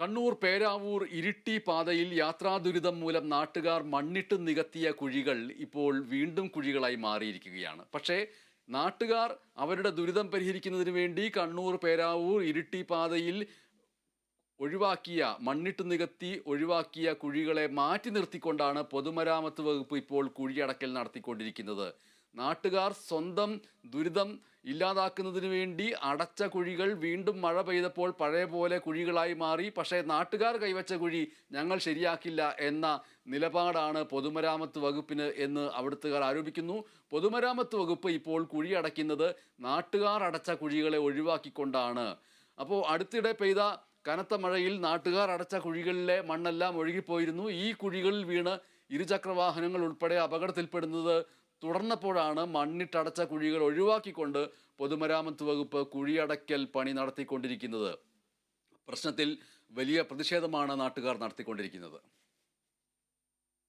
കണ്ണൂർ പേരാവൂർ ഇരിട്ടി പാതയിൽ യാത്രാ ദുരിതം മൂലം നാട്ടുകാർ മണ്ണിട്ട് നികത്തിയ കുഴികൾ ഇപ്പോൾ വീണ്ടും കുഴികളായി മാറിയിരിക്കുകയാണ്. പക്ഷേ നാട്ടുകാർ അവരുടെ ദുരിതം പരിഹരിക്കുന്നതിന് വേണ്ടി കണ്ണൂർ പേരാവൂർ ഇരിട്ടി പാതയിൽ ഒഴിവാക്കിയ മണ്ണിട്ട് നികത്തി ഒഴിവാക്കിയ കുഴികളെ മാറ്റി നിർത്തിക്കൊണ്ടാണ് പൊതുമരാമത്ത് വകുപ്പ് ഇപ്പോൾ കുഴിയടക്കൽ നടത്തിക്കൊണ്ടിരിക്കുന്നത്. നാട്ടുകാർ സ്വന്തം ദുരിതം ഇല്ലാതാക്കുന്നതിന് വേണ്ടി അടച്ച കുഴികൾ വീണ്ടും മഴ പെയ്തപ്പോൾ പഴയ പോലെ കുഴികളായി മാറി. പക്ഷേ നാട്ടുകാർ കൈവച്ച കുഴി ഞങ്ങൾ ശരിയാക്കില്ല എന്ന നിലപാടാണ് പൊതുമരാമത്ത് വകുപ്പിന് എന്ന് അവിടുത്തുകാർ ആരോപിക്കുന്നു. പൊതുമരാമത്ത് വകുപ്പ് ഇപ്പോൾ കുഴി അടയ്ക്കുന്നത് നാട്ടുകാർ അടച്ച കുഴികളെ ഒഴിവാക്കിക്കൊണ്ടാണ്. അപ്പോൾ അടുത്തിടെ പെയ്ത കനത്ത മഴയിൽ നാട്ടുകാർ അടച്ച കുഴികളിലെ മണ്ണെല്ലാം ഒഴുകിപ്പോയിരുന്നു. ഈ കുഴികളിൽ വീണ് ഇരുചക്രവാഹനങ്ങൾ ഉൾപ്പെടെ അപകടത്തിൽപ്പെടുന്നത് തുടർന്നപ്പോഴാണ് മണ്ണിട്ടടച്ച കുഴികൾ ഒഴിവാക്കിക്കൊണ്ട് പൊതുമരാമത്ത് വകുപ്പ് കുഴിയടയ്ക്കൽ പണി നടത്തിക്കൊണ്ടിരിക്കുന്നത്. പ്രശ്നത്തിൽ വലിയ പ്രതിഷേധമാണ് നാട്ടുകാർ നടത്തിക്കൊണ്ടിരിക്കുന്നത്.